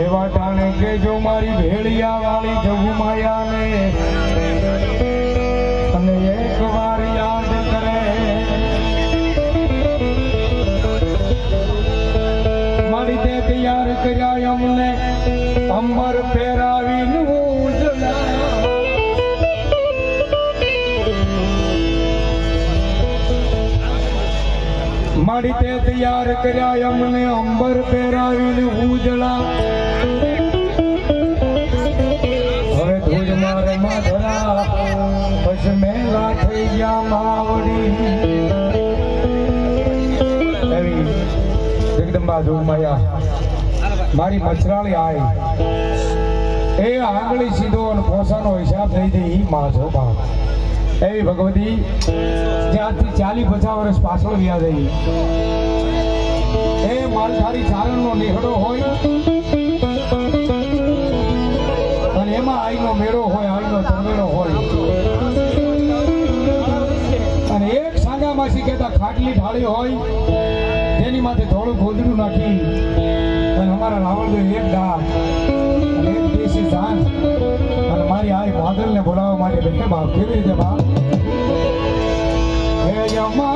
એવા ટાણે કેજો મારી ભેળિયા વાળી જવું માયાને, અને એક યાદ કરે. મારી તૈયાર કર્યા અમને, અંબર ઉજળા. મારી તે તૈયાર કર્યા અમને, અંબર પહેરાવીને ઉજળા. ગયા મારી મચરાળી આય એ આંગળી સીધો અને પોસાનો હિસાબ થઈ જાય ઈ માં છો એવી ભગવતી જ્યાંથી ચાલી પચાસ વર્ષ પાછળ વ્યા જઈ એ માલધારી ચારણનો નીહડો હોય, અને એમાં આઈનો મેળો હોય, આઈનો ખાટલી ઢાળી હોય, તેની માથે થોડું ગોદડું નાખી અને અમારા રાવણદેવ એક ડા અને એક અને મારી આઈ માદલને બોલાવવા માટે બેઠે કેવી રીતે બાપ હે અમારા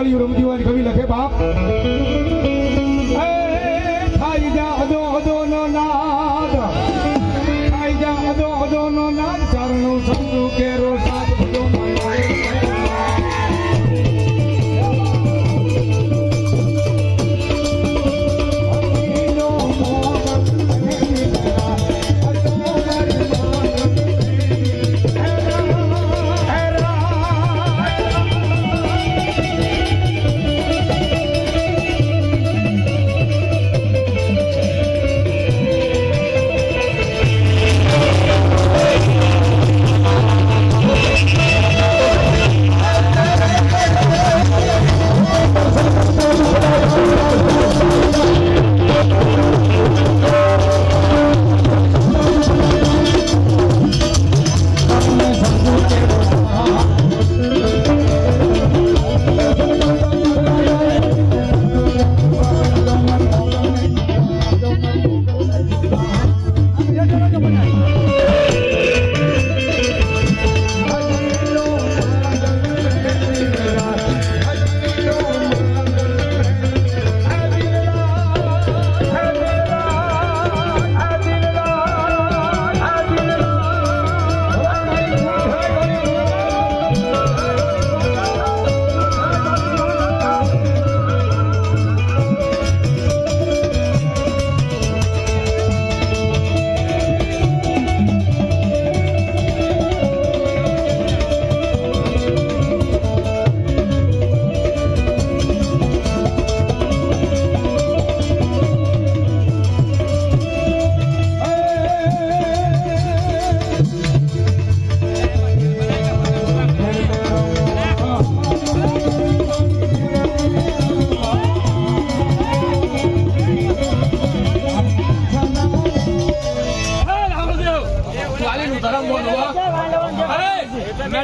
ઘડિયાળી રમતી હોય કવિ લખે બાપ.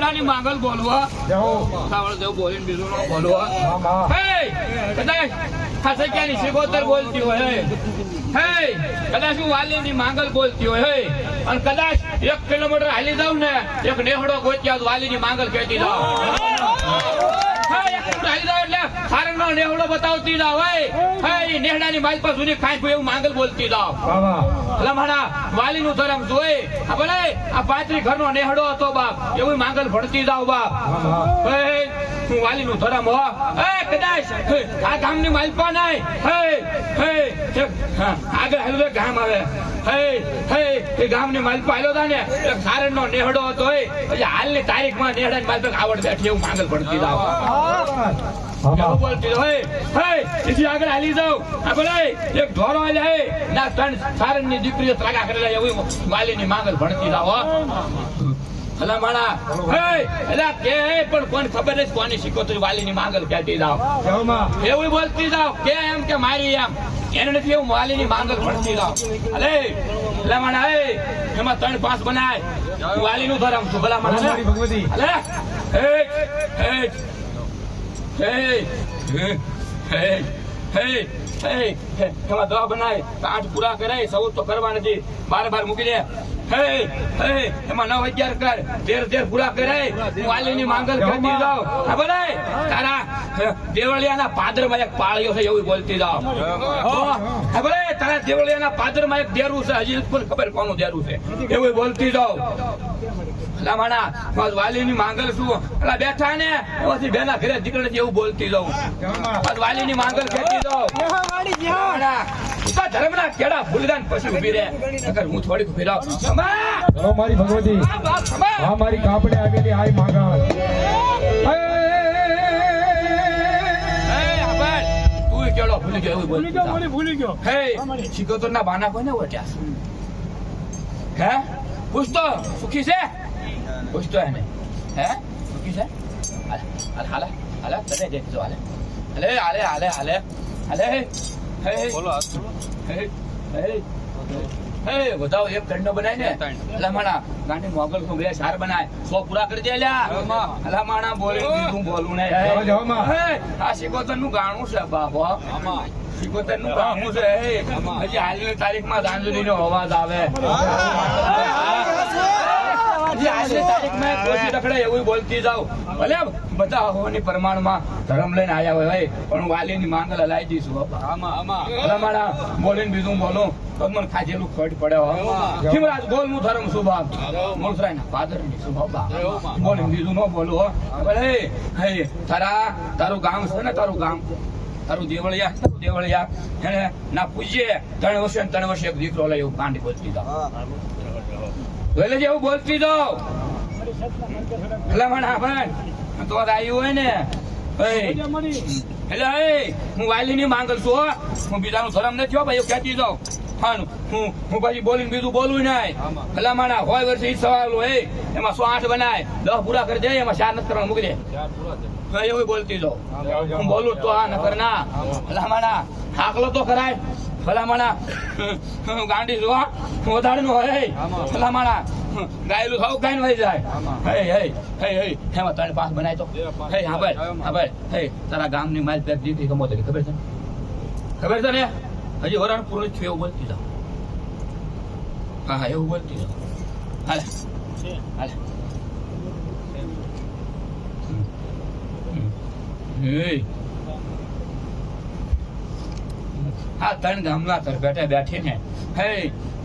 મેળાની માંગલ બોલવો. સાવળ જેવું બોલીને બીજું નો બોલવા. હે કદાચ ખાસે ક્યાંની સિકોતર બોલતી હોય હે? હે! કદાચ હું વાલીની માંગલ બોલતી હોય હે? અને કદાચ એક કિલોમીટર હાલી જાઉં ને એક નેહડો ગોચ્યા તો વાલીની માંગલ કહેતી જાઉં. હે, એક કિલોમીટર હાલી જાઉં એટલે સારંગનો નેહડો બતાવતી જાવ હે હે નેહડાની માલ પર સુધી ખાઈ એવું માંગલ બોલતી જાવ લમણા વાલીનું ધરમ જોઈ આ ભલે આ પાંત્રી ઘરનો નેહડો હતો બાપ એવું માંગલ ભણતી જાવ બાપ. હે, વાલી નું ધરમ હો. એ કદાચ આ ગામની માલપા નહીં હે હે આગળ હાલું ગામ આવે. એ ગામની માલપા આલ્યો હતા ને એક સારણનો નેહડો હતો એ. પછી હાલની તારીખમાં નેહડાની માલપા આવડ બેઠી એવું માંગલ ના સારંગની દીકરીઓ ત્રાગા કરેલા એવું વાલીની માંગલ ભણતી હો. અલા માણા, હે, અલા કે પણ કોને ખબર નથી કોની શીખોતરી વાલીની માંગલ કહેતી જાઓ. એવું બોલતી જાવ કે એમ કે મારી એમ. એને નથી એવું વાલીની માંગલ ભણતી જાઓ. અલે, અલા માણા, હે, એમાં ત્રણ પાંચ બનાય વાલીનું ધરમ છું ભલા. અલે, હે, હે, હે હે હે હે એમાં દવા બનાય આઠ પૂરા કરાય સૌ તો કરવા નથી. બાર બાર મૂકી દે હે હે એમાં નવ અગિયાર કર તેર તેર પૂરા કરાય. હું વાલીની માંગલ કરતી જાઉં. બોલે તારા દેવળિયાના પાદરમાં એક પાળ્યો છે એવું બોલતી જાવ હા તારા દેવળિયાના પાદરમાં એક દેરું છે હજી પણ ખબર કોનું દેરું છે. એવું બોલતી જાવ બસ વાલીની માંગલ શું અલા બેઠા ને પછી બેના ઘરે દીકરા એવું બોલતી જવું બસ વાલીની માંગલ ખેતી જવું માણા, તું કેડા ભૂલદાન પછી ઊભી રહે નકર હું થોડીક ઊભી રહું મારી ભગવતી! આ મારી કાપડે આવેલી આય. તું ભૂલી ગયો એવું બોલતી ભૂલી ગયો હે શિકોતરના બાના કોને ઓટ્યા હે પૂછતો સુખી છે પૂછતો એને હે સુખી છે હાલે હાલે હાલે તને દેખજો હાલે હાલે હાલે હાલે હાલે હાલે હે હે હે હે હે બતાવો એક દંડો બનાય ને અલા માણા ગાંડી મોગલ કો બે સાર બનાય સો પૂરા કરી દે લ્યા માણા બોલે હું બોલું ને માં. હે આ શિકોતરનું ગાણું છે બાપો શિકોતરનું ગાણું છે હે હજી હાલની તારીખમાં ધાંધુલી નો અવાજ આવે હજી આજની તારીખમાં ખુશી રખડે એવું બોલતી જાવ ભલે બધા હોવાની પ્રમાણમાં ધર્મ લઈને આયા હોય પણ વાલીની માંગલ હલાઈ દઈશું બાપા બોલીને બીજું બોલું. તો મને ખાજેલું ખોટ પડે હો. બોલ હું ધર્મ શું બાપ? મૂળરાયના પાદરની શું બાપા બોલીને બીજું ન બોલું ભલે હે તારા તારું ગામ છે ને તારું ગામ? તારું દેવળિયા તારું દેવળિયા? એને ના પૂછીએ ત્રણ વર્ષે ત્રણ વર્ષે એક દીકરો લઈ એવું કાંડી બોલતી એટલે જેવું બોલતી જાવ એટલે મને ભાઈ તો આવ્યું હોય ને. એટલે હું વાલીની માંગલ છું હો. બીજાનું શરમ નથી ભાઈ, એવું ખેંચી દઉં હાનું. હું હું પછી બોલીને બીજું બોલું નહીં એટલે માણા હોય વર્ષે ઈ સવાલ હોય એમાં સો આઠ બનાય. દસ પૂરા કરી દે, એમાં ચાર નથી કરવાનું મૂકી દે. એવું બોલતી જાઉં. હું બોલું તો આ ના. એટલે માણા હાકલો તો કરાય ભલા માણા ગાંડી જો હું. વધારે હોય હે. ભલામણા. ગાયેલું સૌ કાઈ વહી જાય. હે હે હે હે. હેમાં ત્રણ પાસ બનાય તો. હે હા ભાઈ હા ભાઈ હે. તારા ગામની માલ પેક દીધી કમો તો ખબર છે? ખબર છે ને? હજી વરાણ પૂરું થયું એવું બોલતી જાઓ. હા હા એવું બોલતી જાઓ. હાલે. હાલે. હે. આ ત્રણ ગામના તર બેઠે બેઠી ને હે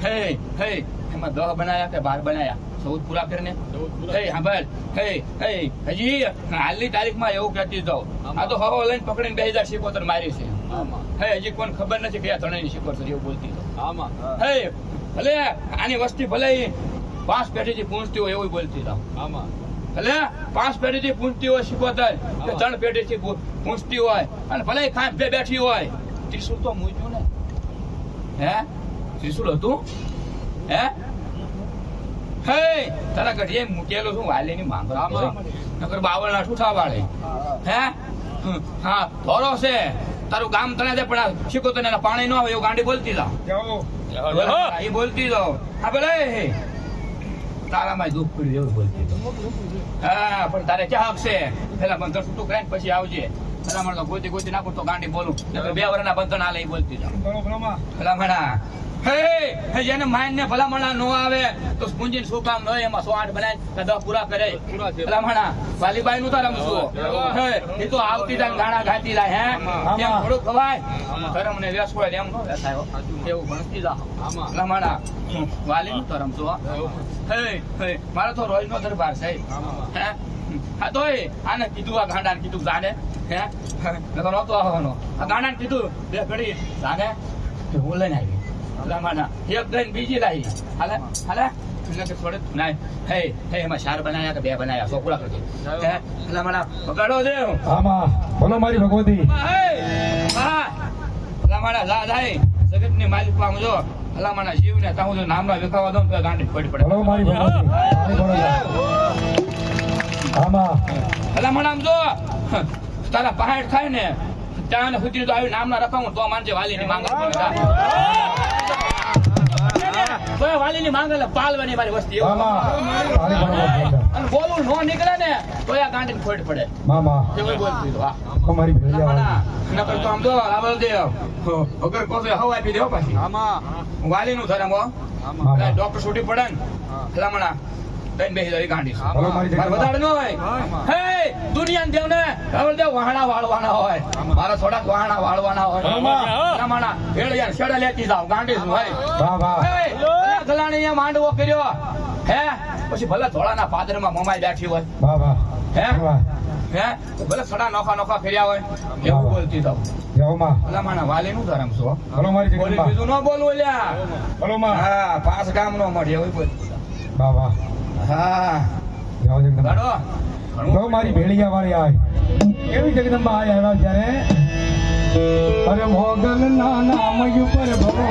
હે હે એમાં દહ બનાયા કે બાર બનાયા? ચૌદ પૂરા કરીને હે સાંભળ. હે હે હજી હાલની તારીખમાં એવું કહેતી જાઉં આ તો હવા લઈને પકડીને બે હજાર સિકોતર મારી છે. હે હજી કોણ ખબર નથી કયા ત્રણેય શીખોતર એવું બોલતી આમાં. હે. ભલે આની વસ્તી ભલે પાંચ પેઢીથી પૂંજતી હોય એવું બોલતી જાઉં ભલે પાંચ પેઢીથી પૂંજતી હોય શીખોતર કે ત્રણ પેઢીથી પૂ- પૂંછતી હોય અને ભલે ખાંચ બે બેઠી હોય. ત્રિશુલ તો ને હે ત્રિશુલ હતું હે હે તારા ઘડીએ મૂકેલું છું વાલીની માંગ નકર બાવળ ના ઠૂઠા વાળે હે હા ધોરો છે તારું ગામ તને દે પણ શીખો તને પાણી ન આવે એવું ગાંડી બોલતી જાઓ જાઓ એ બોલતી જાઓ હા ભલે તારામાં દુઃખ પડ્યું એવું બોલતી. હા પણ તારે ક્યાં હક છે પેલા મને છૂટું કરાય ને પછી આવજે પેલા મને તો ગોતી ગોતી નાખું તો ગાંડી બોલું. બે વર્ષના બંધન હાલે બોલતી ભલામણા જેને માઇન ને ભલામણા નો આવે, તો પૂંજી શું કામ ન એમાં સો આઠ બનાય દસ પૂરા કરે. ભલામણા વાલીબાઈ નું તારા શું? એ તો આવતી જાય ગાણા ગાતી લાય, હે? એમ થોડું ખવાય? ધરમ ને વ્યસ હોય એમ નો વ્યસાય એવું ભણતી જા ભલામણા વાલી નું ધરમ શું? મારો તો રોજ નો દરબાર છે. હે? હા તો આને કીધું આ ગાંડા કીધું જાને હે? નતો નતો આવવાનો. આ ગાંડા કીધું બે ઘડી. લાગે? કે હું લઈને આવી. એક દઈને બીજી લાવી. હાલે? હાલે? હે ભગવતી. હા? ભલામણા જા. નામ ના વિખાવા દઉં તો ગાંડી પડી પડે. બોલો મારી આમ જો. તારા પહાડ થાય ને ત્યાં સુધી તો આવી નામના રખાવું તો માનજે વાલીની માંગ એ વાલીની માંગ એટલે પાલવાની મારી વસ્તી અને બોલવું નો નીકળે ને તો એ ગાંડીને ખોટ પડે. દેવો પાછી. વાલીનું ધરમ ડોક્ટર છૂટી પડે ને ભલામણા બેસી. વધારે ન હોય. હે દુનિયાને દેવને વહાણા વાળવાના હોય. મારા થોડાક વહાણા વાળવાના હોય. લેતી જાવ ગાંડી હે, માંડવો કર્યો. હે? પછી ભલે ધોળાના પાદરમાં મમાઈ બેઠી હોય. હે? હે? ભલે થોડા નોખા નોખા ફેર્યા હોય. એવું બોલતી ભલામણા વાલી નું ધરમ છો બીજું ન બોલવું લ્યા હા પાંચ ગામ નો મળે એવું બોલતી હા. તો મારી ભેળિયા વાળી આય. કેવી જગદંબા આવ્યા જ્યારે અરે મોગલ ના નામ ઉપર ભરો